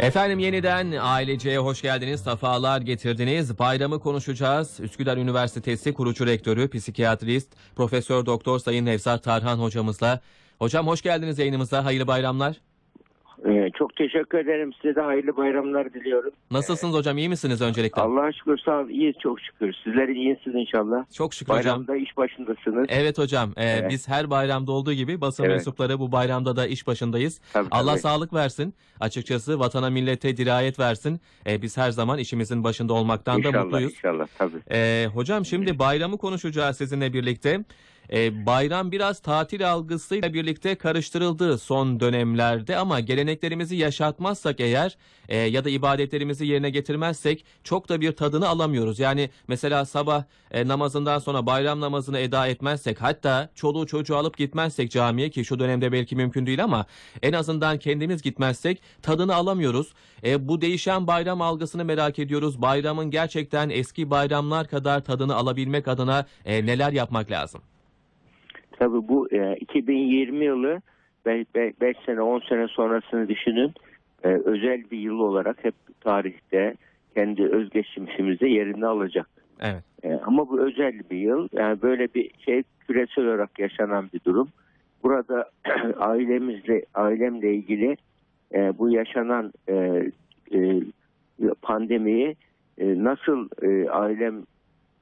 Efendim yeniden aileceye hoş geldiniz, sefalar getirdiniz. Bayramı konuşacağız. Üsküdar Üniversitesi kurucu rektörü, psikiyatrist, Profesör Doktor Sayın Nevzat Tarhan hocamızla. Hocam hoş geldiniz yayınımıza. Hayırlı bayramlar. Ee, çok teşekkür ederim. Size de hayırlı bayramlar diliyorum. Nasılsınız hocam? iyi misiniz öncelikle? Allah'a şükür sağ olun. İyiyiz çok şükür. Sizler iyisiniz inşallah. Çok şükür hocam. Bayramda iş başındasınız. Evet hocam. e, Evet. Biz her bayramda olduğu gibi basın Evet. mensupları bu bayramda da iş başındayız. Tabii, Allah tabii. sağlık versin. Açıkçası vatana millete dirayet versin. E, biz her zaman işimizin başında olmaktan da İnşallah mutluyuz. inşallah tabii. Ee, hocam şimdi bayramı konuşacağız sizinle birlikte. Ee, bayram biraz tatil algısıyla birlikte karıştırıldı son dönemlerde ama geleneklerimizi yaşatmazsak eğer e, ya da ibadetlerimizi yerine getirmezsek çok da bir tadını alamıyoruz. Yani mesela sabah e, namazından sonra bayram namazını eda etmezsek hatta çoluğu çocuğu alıp gitmezsek camiye ki şu dönemde belki mümkün değil ama en azından kendimiz gitmezsek tadını alamıyoruz. E, bu değişen bayram algısını merak ediyoruz. Bayramın gerçekten eski bayramlar kadar tadını alabilmek adına e, neler yapmak lazım? Tabii bu e, 2020 yılı 5 sene 10 sene sonrasını düşünün. E, özel bir yıl olarak hep tarihte kendi özgeçmişimizde yerini alacak. Evet. E, ama bu özel bir yıl. Yani böyle bir şey küresel olarak yaşanan bir durum. Burada ailemizle ailemle ilgili e, bu yaşanan e, e, pandemiyi e, nasıl e, ailem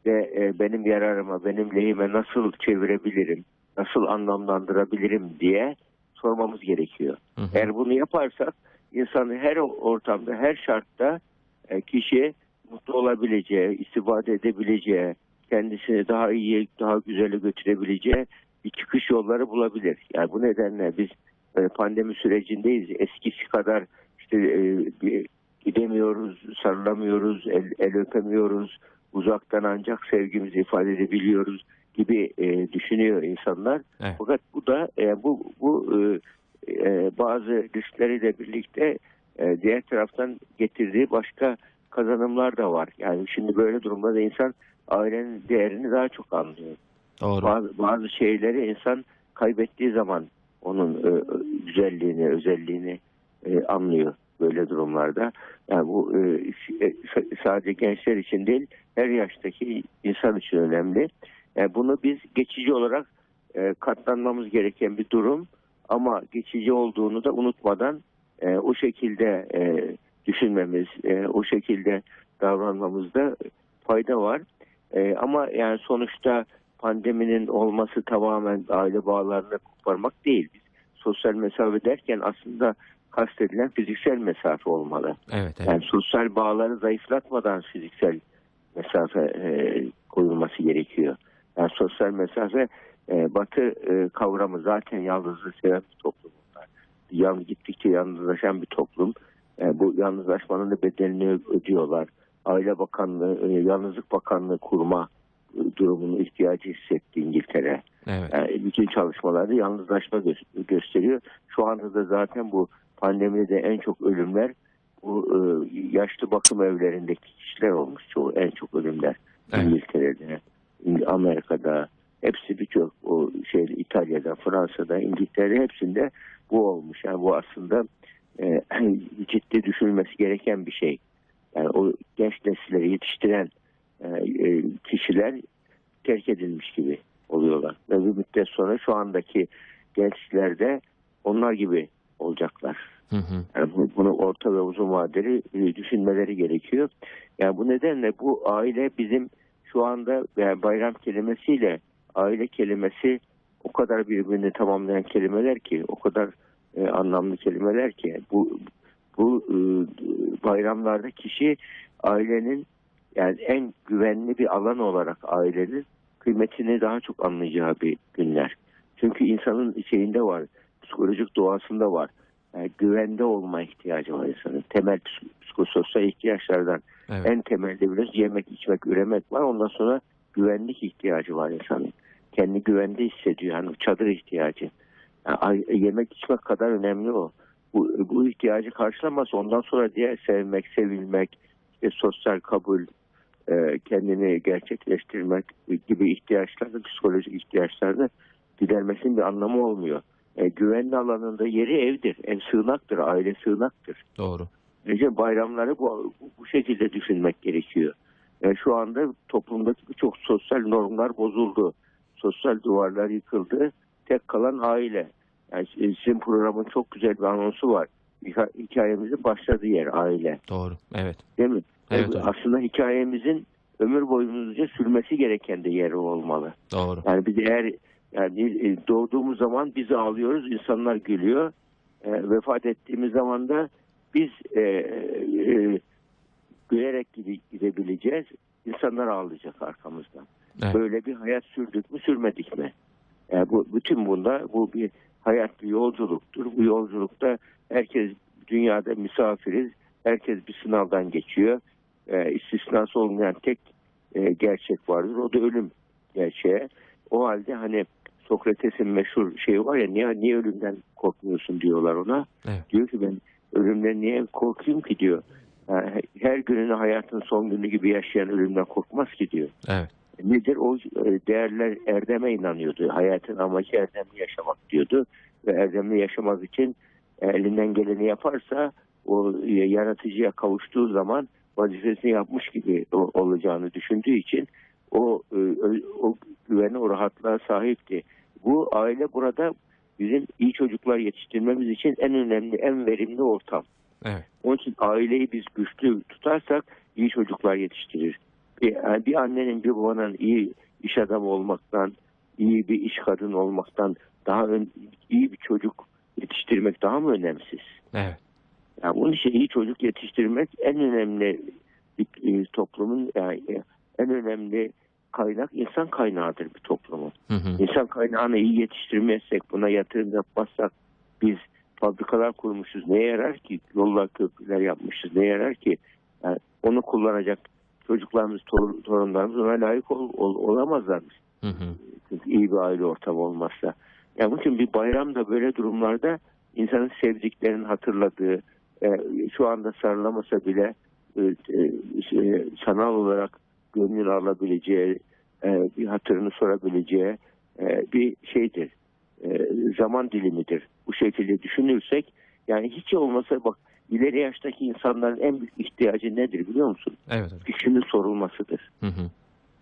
ve e, benim yararıma, benim lehime nasıl çevirebilirim, nasıl anlamlandırabilirim diye sormamız gerekiyor. Hı hı. Eğer bunu yaparsak insanın her ortamda, her şartta e, kişi mutlu olabileceği, istifade edebileceği, kendisini daha iyi, daha güzele götürebileceği bir çıkış yolları bulabilir. Yani bu nedenle biz e, pandemi sürecindeyiz. Eskisi kadar işte e, gidemiyoruz, sarılamıyoruz, el, el öpemiyoruz, uzaktan ancak sevgimizi ifade edebiliyoruz gibi e, düşünüyor insanlar. Evet. Fakat bu da e, bu bu e, e, bazı riskleriyle birlikte e, diğer taraftan getirdiği başka kazanımlar da var. Yani şimdi böyle durumda insan ailenin değerini daha çok anlıyor. Doğru. Bazı, bazı şeyleri insan kaybettiği zaman onun e, güzelliğini, özelliğini e, anlıyor böyle durumlarda. Yani bu e, e, sadece gençler için değil, her yaştaki insan için önemli. Yani bunu biz geçici olarak e, katlanmamız gereken bir durum ama geçici olduğunu da unutmadan e, o şekilde e, düşünmemiz, e, o şekilde davranmamızda fayda var. E, ama yani sonuçta pandeminin olması tamamen aile bağlarını koparmak değil. Biz sosyal mesafe derken aslında kastedilen fiziksel mesafe olmalı. Evet, evet. Yani sosyal bağları zayıflatmadan fiziksel mesafe e, koyulması gerekiyor. Yani sosyal mesafe e, batı e, kavramı zaten yalnızlığı seven bir toplum. Yan, gittikçe yalnızlaşan bir toplum. E, bu yalnızlaşmanın da bedelini ödüyorlar. Aile Bakanlığı, e, Yalnızlık Bakanlığı kurma e, durumunu ihtiyacı hissetti İngiltere. Evet. Yani bütün çalışmalarda yalnızlaşma gö- gösteriyor. Şu anda da zaten bu pandemide de en çok ölümler bu e, yaşlı bakım evlerindeki kişiler olmuş çoğu en çok ölümler Evet. İngiltere'de, İng- Amerika'da hepsi birçok o şey İtalya'da, Fransa'da, İngiltere'de hepsinde bu olmuş. Yani bu aslında e, ciddi düşünülmesi gereken bir şey. Yani o genç nesilleri yetiştiren e, e, kişiler terk edilmiş gibi oluyorlar. Ve bir müddet sonra şu andaki gençler de onlar gibi olacaklar. Hı hı. Yani bu- bunu orta ve uzun vadeli e, düşünmeleri gerekiyor. Yani bu nedenle bu aile bizim şu anda yani bayram kelimesiyle aile kelimesi o kadar birbirini tamamlayan kelimeler ki o kadar e, anlamlı kelimeler ki bu bu e, bayramlarda kişi ailenin yani en güvenli bir alan olarak ailenin kıymetini daha çok anlayacağı bir günler. Çünkü insanın şeyinde var, psikolojik doğasında var. Yani güvende olma ihtiyacı var insanın. Temel psik- psikososyal ihtiyaçlardan Evet. en temelde biraz yemek, içmek, üremek var. Ondan sonra güvenlik ihtiyacı var insanın. Kendi güvende hissediyor. Yani çadır ihtiyacı. Yani yemek içmek kadar önemli o. Bu, bu ihtiyacı karşılamazsa ondan sonra diğer sevmek, sevilmek, işte sosyal kabul, e, kendini gerçekleştirmek gibi ihtiyaçlarda, psikolojik ihtiyaçlarda gidermesinin bir anlamı olmuyor. E, güvenli alanında yeri evdir. Ev sığınaktır, aile sığınaktır. Doğru. İşte bayramları bu, bu şekilde düşünmek gerekiyor. Yani şu anda toplumdaki birçok sosyal normlar bozuldu. Sosyal duvarlar yıkıldı. Tek kalan aile. Yani sizin programın çok güzel bir anonsu var. Hika- Hikayemizin başladığı yer aile. Doğru. Evet. Değil mi? Evet, hocam. Aslında hikayemizin ömür boyunca sürmesi gereken de yeri olmalı. Doğru. Yani biz eğer yani e, doğduğumuz zaman biz ağlıyoruz, insanlar gülüyor. E, vefat ettiğimiz zaman da biz e, e, gülerek gide- gidebileceğiz. İnsanlar ağlayacak arkamızdan. Evet. Böyle bir hayat sürdük mü, sürmedik mi? E, bu bütün bunda bu bir hayat bir yolculuktur. Bu yolculukta herkes dünyada misafiriz. Herkes bir sınavdan geçiyor. E, istisnası olmayan tek e, gerçek vardır. O da ölüm gerçeği. O halde hani Sokrates'in meşhur şeyi var ya niye, niye ölümden korkmuyorsun diyorlar ona. Evet. Diyor ki ben ölümden niye korkayım ki diyor. Yani her gününü hayatın son günü gibi yaşayan ölümden korkmaz ki diyor. Evet. Nedir o e, değerler erdeme inanıyordu. Hayatın amacı erdemli yaşamak diyordu. Ve erdemli yaşamak için e, elinden geleni yaparsa o e, yaratıcıya kavuştuğu zaman vazifesini yapmış gibi o- olacağını düşündüğü için o ö- o güvene, o rahatlığa sahipti. Bu aile burada bizim iyi çocuklar yetiştirmemiz için en önemli, en verimli ortam. Evet. Onun için aileyi biz güçlü tutarsak iyi çocuklar yetiştirir. Bir, yani bir annenin bir babanın iyi iş adamı olmaktan, iyi bir iş kadını olmaktan daha ön, iyi bir çocuk yetiştirmek daha mı önemsiz? Evet. Yani bunun için iyi çocuk yetiştirmek en önemli bir, e, toplumun yani en önemli kaynak insan kaynağıdır bir toplumun. Hı hı. İnsan kaynağını iyi yetiştirmezsek, buna yatırım yapmazsak biz fabrikalar kurmuşuz. Ne yarar ki? Yollar, köprüler yapmışız. Ne yarar ki? Yani onu kullanacak çocuklarımız, tor- torunlarımız ona layık ol- ol- olamazlar. Hı hı. Çünkü iyi bir aile ortamı olmazsa. Yani bunun için bir bayram da böyle durumlarda insanın sevdiklerinin hatırladığı, e, şu anda sarılamasa bile e, e, sanal olarak gönlün alabileceği, e, bir hatırını sorabileceği e, bir şeydir. E, zaman dilimidir. Bu şekilde düşünürsek yani hiç olmasa bak ileri yaştaki insanların en büyük ihtiyacı nedir biliyor musun? Evet. Fikrinin sorulmasıdır Hı hı.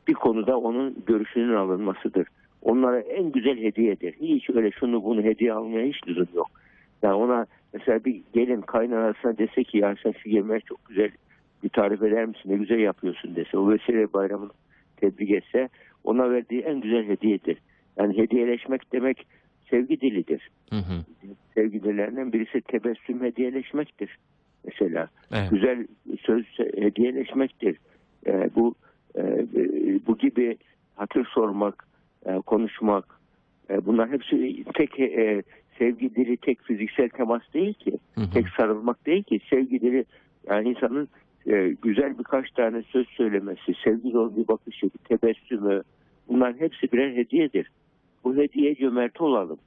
bir konuda onun görüşünün alınmasıdır. Onlara en güzel hediyedir. Hiç öyle şunu bunu hediye almaya hiç lüzum yok. Yani ona mesela bir gelin kaynanasına dese ki ya sen şu yemeği çok güzel bir tarif eder misin ne güzel yapıyorsun dese o vesile bayramını tebrik etse ona verdiği en güzel hediyedir. Yani hediyeleşmek demek sevgi dilidir. Hı hı. Sevgi dillerinden birisi tebessüm hediyeleşmektir. Mesela Evet. güzel söz hediyeleşmektir. Ee, bu e, bu gibi hatır sormak, e, konuşmak, e, bunlar hepsi tek e, sevgi dili tek fiziksel temas değil ki, Hı hı. tek sarılmak değil ki. Sevgi dili yani insanın e, güzel birkaç tane söz söylemesi, sevgi dolu bir bakışı, bir tebessümü, bunların hepsi birer hediyedir. Bu hediye cömerti olalım.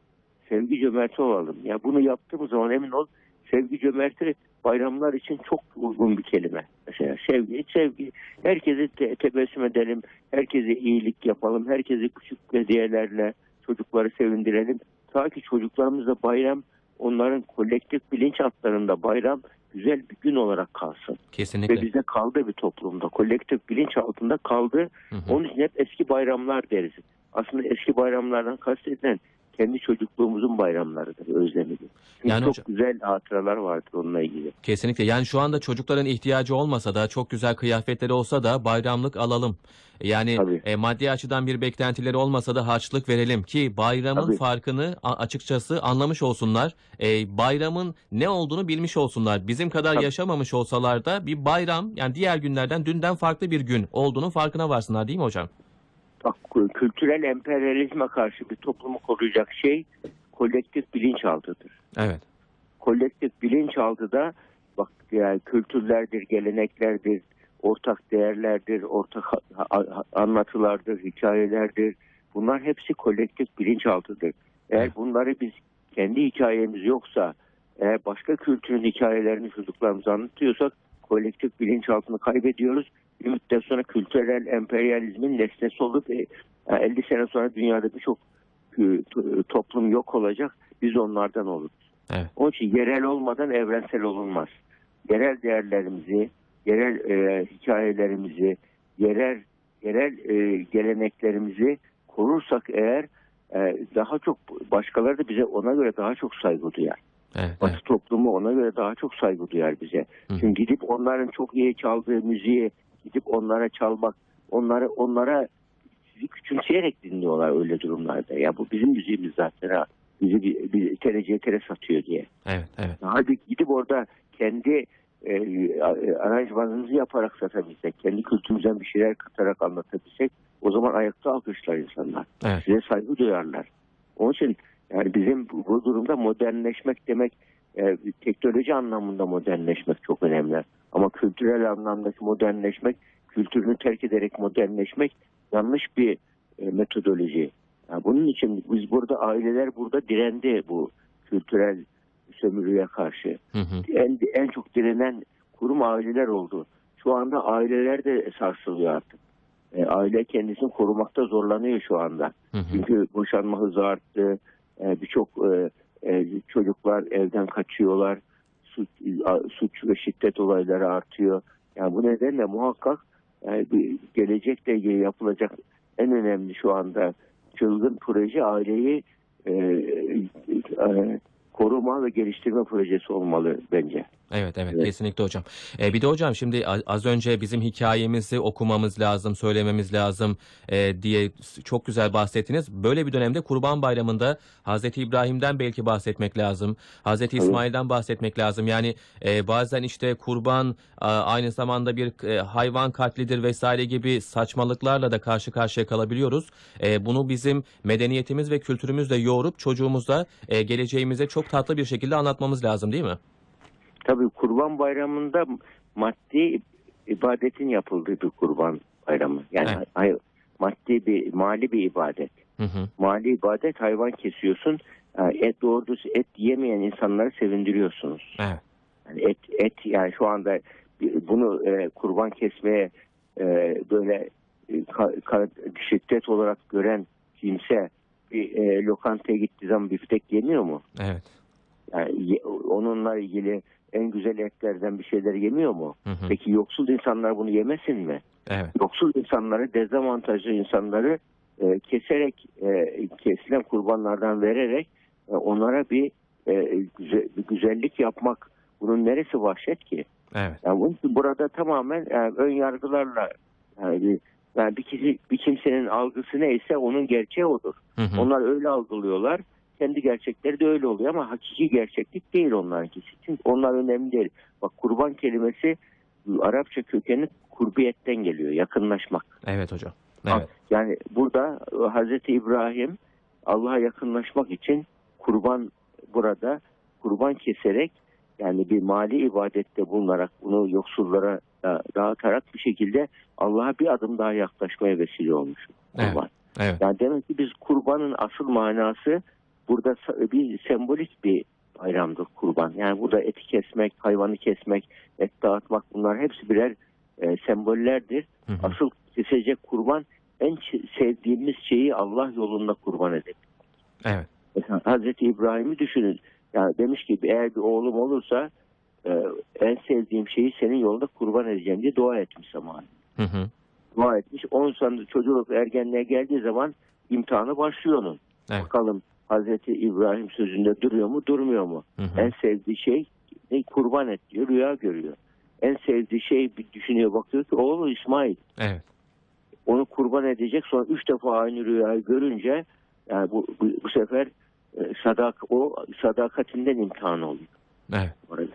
Sevgi cömerti olalım. Ya bunu yaptığımız zaman emin ol sevgi cömerti bayramlar için çok uygun bir kelime. Mesela sevgi, sevgi. Herkese te- tebessüm edelim, herkese iyilik yapalım, herkese küçük hediyelerle çocukları sevindirelim. Ta ki çocuklarımızda bayram, onların kolektif bilinç hatlarında bayram güzel bir gün olarak kalsın. Ve Kesinlikle. bizde kaldı bir toplumda. Kolektif bilinç altında kaldı. Hı hı. Onun için hep eski bayramlar deriz. Aslında eski bayramlardan kastedilen kendi çocukluğumuzun bayramlarıdır, özlemidir. Çünkü Yani çok hocam- güzel hatıralar vardır onunla ilgili. Kesinlikle. Yani şu anda çocukların ihtiyacı olmasa da çok güzel kıyafetleri olsa da bayramlık alalım. Yani Tabii. e, maddi açıdan bir beklentileri olmasa da harçlık verelim ki bayramın Tabii. farkını açıkçası anlamış olsunlar. E, bayramın ne olduğunu bilmiş olsunlar. Bizim kadar Tabii. yaşamamış olsalar da bir bayram yani diğer günlerden dünden farklı bir gün olduğunun farkına varsınlar değil mi hocam? Bak kültürel emperyalizme karşı bir toplumu koruyacak şey kolektif bilinçaltıdır. Evet. kolektif bilinçaltıda bak yani kültürlerdir, geleneklerdir, ortak değerlerdir, ortak anlatılardır, hikayelerdir. Bunlar hepsi kolektif bilinçaltıdır. Eğer Evet. bunları biz kendi hikayemiz yoksa, eğer başka kültürün hikayelerini çocuklarımıza anlatıyorsak kolektif bilinçaltını kaybediyoruz. Bir müddet sonra kültürel emperyalizmin nesnesi olup e, 50 sene sonra dünyada birçok e, to- toplum yok olacak. Biz onlardan oluruz. Evet. Onun için yerel olmadan evrensel olunmaz. yerel değerlerimizi, yerel e, hikayelerimizi, yerel yerel e, geleneklerimizi korursak eğer e, daha çok başkaları da bize ona göre daha çok saygı duyar. Evet, Batı evet. toplumu ona göre daha çok saygı duyar bize. Hı. Çünkü gidip onların çok iyi çaldığı müziği gidip onlara çalmak, onları onlara sizi küçümseyerek dinliyorlar öyle durumlarda. Ya bu bizim müziğimiz zaten ha. Bizi bir, bir tereciye tere satıyor diye. Evet, evet. Hadi gidip orada kendi e, aranjmanınızı yaparak satabilsek, kendi kültürümüzden bir şeyler katarak anlatabilsek o zaman ayakta alkışlar insanlar. Evet. Size saygı duyarlar. Onun için yani bizim bu, bu durumda modernleşmek demek e, teknoloji anlamında modernleşmek çok önemli. Ama kültürel anlamdaki modernleşmek, kültürünü terk ederek modernleşmek yanlış bir e, metodoloji. Yani bunun için biz burada aileler burada direndi bu kültürel sömürüye karşı. Hı hı. En, en çok direnen kurum aileler oldu. Şu anda aileler de sarsılıyor artık. E, aile kendisini korumakta zorlanıyor şu anda. Hı hı. Çünkü boşanma hızı arttı. E, Birçok e, e, çocuklar evden kaçıyorlar. Suç, suç ve şiddet olayları artıyor. Yani bu nedenle muhakkak yani bir gelecekle yapılacak en önemli şu anda çılgın proje aileyi e, e, koruma ve geliştirme projesi olmalı bence. Evet, evet, Evet. kesinlikle hocam. Ee, bir de hocam şimdi az önce bizim hikayemizi okumamız lazım, söylememiz lazım e, diye çok güzel bahsettiniz. Böyle bir dönemde Kurban Bayramı'nda Hazreti İbrahim'den belki bahsetmek lazım. Hazreti. İsmail'den bahsetmek lazım. Yani e, bazen işte kurban a, aynı zamanda bir e, hayvan katlidir vesaire gibi saçmalıklarla da karşı karşıya kalabiliyoruz. E, bunu bizim medeniyetimiz ve kültürümüzle yoğurup çocuğumuza e, geleceğimize çok tatlı bir şekilde anlatmamız lazım değil mi? Tabii Kurban Bayramı'nda maddi ibadetin yapıldığı bir Kurban Bayramı. Yani Evet. hay- maddi bir mali bir ibadet. Hı hı. Mali ibadet hayvan kesiyorsun. Yani Et doğru et yemeyen insanları sevindiriyorsunuz. Evet. Yani et et yani şu anda bunu e, kurban kesmeye e, böyle e, ka- ka- şiddet olarak gören kimse bir e, lokantaya gittiği zaman biftek yemiyor mu? Evet. Yani onunla ilgili en güzel etlerden bir şeyler yemiyor mu? Hı hı. Peki yoksul insanlar bunu yemesin mi? Evet. Yoksul insanları, dezavantajlı insanları e, keserek, e, kesilen kurbanlardan vererek e, onlara bir, e, güze- bir güzellik yapmak bunun neresi vahşet ki? Evet. Yani burada tamamen yani ön yargılarla yani bir, yani bir, kişi, bir kimsenin algısı neyse onun gerçeği odur. Hı hı. Onlar öyle algılıyorlar. Kendi gerçekleri de öyle oluyor ama hakiki gerçeklik değil onlarınkisi. Çünkü onlar önemli değil. Bak kurban kelimesi Arapça kökeni kurbiyetten geliyor. Yakınlaşmak. Evet hocam. Evet. Yani burada Hazreti İbrahim Allah'a yakınlaşmak için kurban burada kurban keserek yani bir mali ibadette bulunarak bunu yoksullara da- dağıtarak bir şekilde Allah'a bir adım daha yaklaşmaya vesile olmuş. Evet. Kurban. Evet. Yani demek ki biz kurbanın asıl manası burada bir sembolik bir bayramdır kurban. Yani burada eti kesmek, hayvanı kesmek, et dağıtmak bunlar hepsi birer e, sembollerdir. Hı hı. Asıl kesecek kurban en sevdiğimiz şeyi Allah yolunda kurban edip. Evet. Mesela Hazreti İbrahim'i düşünün. Yani demiş ki eğer bir oğlum olursa e, en sevdiğim şeyi senin yolunda kurban edeceğim diye dua etmiş zamanı Hı hı. dua etmiş. 10 sene çocuk ergenliğe geldiği zaman imtihanı başlıyor onun. Evet. Bakalım Hazreti İbrahim sözünde duruyor mu durmuyor mu? Hı hı. En sevdiği şey ne kurban et diyor rüya görüyor. En sevdiği şey bir düşünüyor bakıyor ki oğlu İsmail Evet. onu kurban edecek sonra üç defa aynı rüyayı görünce yani bu, bu, bu sefer e, sadak o sadakatinden imtihan oluyor Evet. orada.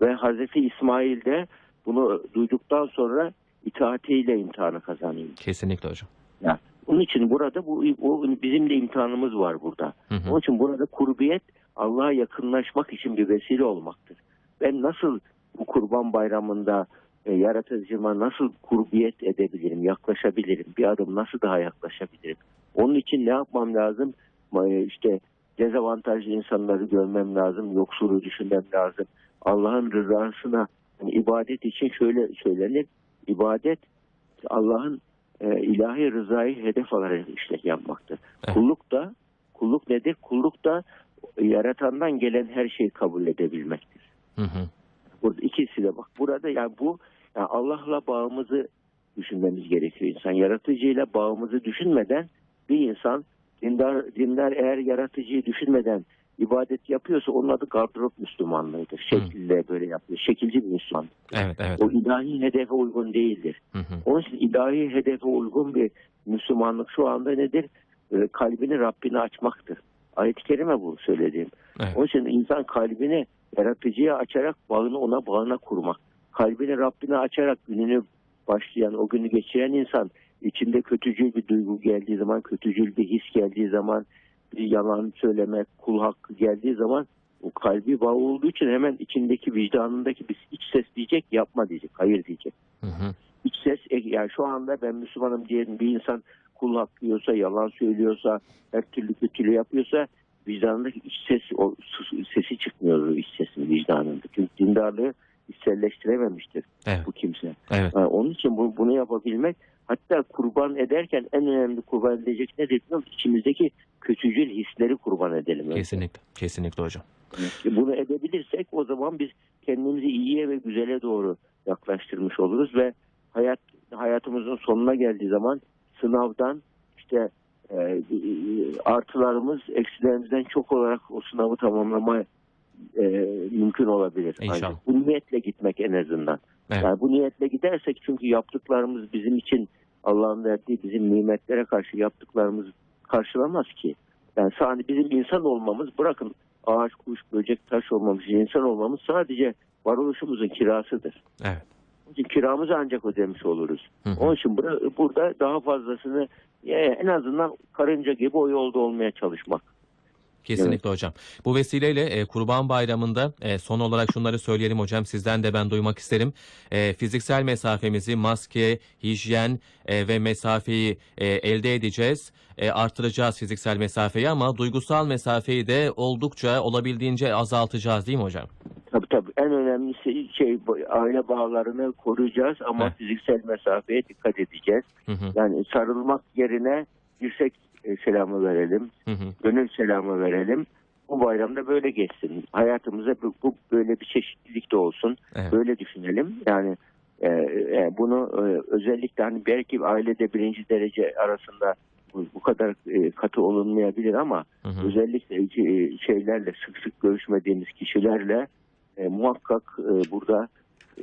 Ve Hazreti İsmail de bunu duyduktan sonra itaatiyle imtihanı kazanıyor. Kesinlikle hocam. Ya, onun için burada bu, bu bizim de imtihanımız var burada. Hı hı. Onun için burada kurbiyet Allah'a yakınlaşmak için bir vesile olmaktır. Ben nasıl bu kurban bayramında e, yaratıcıma nasıl kurbiyet edebilirim, yaklaşabilirim, bir adım nasıl daha yaklaşabilirim? Onun için ne yapmam lazım? Ma- işte dezavantajlı insanları görmem lazım, yoksulu düşünmem lazım. Allah'ın rızasına yani ibadet için şöyle söylenir. İbadet Allah'ın e, ilahi rızayı hedef alarak işlek yapmaktır. Evet. Kulluk da kulluk nedir? Kulluk da yaratandan gelen her şeyi kabul edebilmektir. Hı hı. Burada ikisi de bak burada yani bu yani Allah'la bağımızı düşünmemiz gerekiyor insan. Yaratıcıyla bağımızı düşünmeden bir insan dindar, dindar eğer yaratıcıyı düşünmeden ibadet yapıyorsa onun adı gardırop Müslümanlığıdır. Şekille böyle yapıyor. Şekilci bir Müslüman. Evet, evet. O ilahi hedefe uygun değildir. Hı hı. Onun için ilahi hedefe uygun bir Müslümanlık şu anda nedir? Ee, kalbini Rabbine açmaktır. Ayet-i kerime bu söylediğim. Evet. Onun için insan kalbini yaratıcıya açarak bağını ona bağına kurmak. Kalbini Rabbine açarak gününü başlayan, o günü geçiren insan içinde kötücül bir duygu geldiği zaman, kötücül bir his geldiği zaman, yalan söyleme, kul hakkı geldiği zaman o kalbi bağ olduğu için hemen içindeki vicdanındaki bir iç ses diyecek yapma diyecek, hayır diyecek. Hı hı. İç ses e, yani şu anda ben Müslümanım diyen bir insan kul hakkı yiyorsa, yalan söylüyorsa, her türlü kötülüğü yapıyorsa vicdanındaki iç ses o sesi çıkmıyor o iç sesin vicdanında. Çünkü dindarlığı içselleştirememiştir Evet, bu kimse. evet. Ha, onun için bu, bunu yapabilmek hatta kurban ederken en önemli kurban edilecek nedir biliyor? İçimizdeki kötücül hisleri kurban edelim. Kesinlikle, kesinlikle hocam. Bunu edebilirsek o zaman biz kendimizi iyiye ve güzele doğru yaklaştırmış oluruz ve hayat hayatımızın sonuna geldiği zaman sınavdan işte e, artılarımız eksilerimizden çok olarak o sınavı tamamlama e, mümkün olabilir. İnşallah. Ancak bu niyetle gitmek en azından. Evet. Yani bu niyetle gidersek çünkü yaptıklarımız bizim için Allah'ın verdiği bizim nimetlere karşı yaptıklarımız karşılamaz ki. Yani sadece bizim insan olmamız bırakın ağaç, kuş, böcek, taş olmamız, insan olmamız sadece varoluşumuzun kirasıdır. Evet. Onun kiramızı ancak ödemiş oluruz. Hı hı. Onun için bura- burada daha fazlasını ya en azından karınca gibi o yolda olmaya çalışmak. Kesinlikle hocam. Bu vesileyle e, Kurban Bayramı'nda e, son olarak şunları söyleyelim hocam. Sizden de ben duymak isterim. E, fiziksel mesafemizi, maske, hijyen e, ve mesafeyi e, elde edeceğiz. E, artıracağız fiziksel mesafeyi ama duygusal mesafeyi de oldukça olabildiğince azaltacağız değil mi hocam? Tabii tabii en önemlisi şey aile bağlarını koruyacağız ama Evet. fiziksel mesafeye dikkat edeceğiz. Hı hı, Yani sarılmak yerine dirsek e, selamı verelim, hı hı. gönül selamı verelim. Bu bayramda böyle geçsin. Hayatımıza bu, bu böyle bir çeşitlilik de olsun. Evet. Böyle düşünelim. Yani e, e, bunu e, özellikle hani belki ailede birinci derece arasında bu, bu kadar e, katı olunmayabilir ama Hı hı. özellikle e, şeylerle sık sık görüşmediğimiz kişilerle e, muhakkak e, burada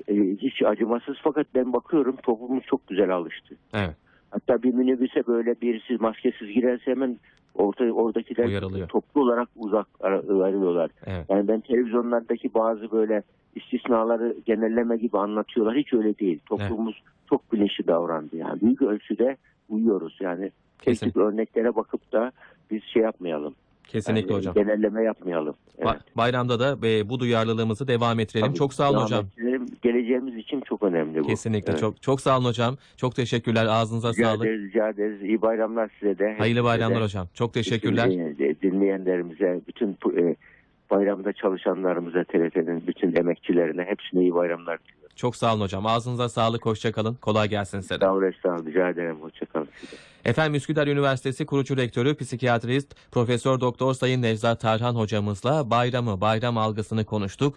e, hiç acımasız fakat ben bakıyorum toplumumuz çok güzel alıştı. Evet. Hatta bir minibüse böyle birisi maskesiz girerse hemen orta, oradakiler Uyarılıyor. toplu olarak uzak arıyorlar. Evet. Yani ben televizyonlardaki bazı böyle istisnaları genelleme gibi anlatıyorlar. Hiç öyle değil. Toplumumuz çok bilinçli davrandı. Yani büyük ölçüde uyuyoruz. Yani tek Kesin. tip örneklere bakıp da biz şey yapmayalım. Kesinlikle Yani hocam. Genelleme yapmayalım. Evet. Ba- Bayramda da bu duyarlılığımızı devam ettirelim. Tabii, Çok sağ olun hocam. ettirelim. Geleceğimiz için çok önemli bu. Kesinlikle Evet. çok çok sağ olun hocam. Çok teşekkürler. Ağzınıza Rica sağlık. ederiz, rica ederiz. İyi bayramlar size de. Hayırlı bayramlar de. hocam. Çok teşekkürler. Bütün, dinleyenlerimize, bütün e, bayramda çalışanlarımıza, TRT'nin bütün emekçilerine hepsine iyi bayramlar. Çok sağ olun hocam. Ağzınıza sağlık. Hoşça kalın. Kolay gelsin size de. Sağ olun, estağfurullah. Rica ederim. Hoşçakalın. Efendim Üsküdar Üniversitesi kurucu rektörü, psikiyatrist, Profesör Doktor Sayın Nevzat Tarhan hocamızla bayramı, bayram algısını konuştuk.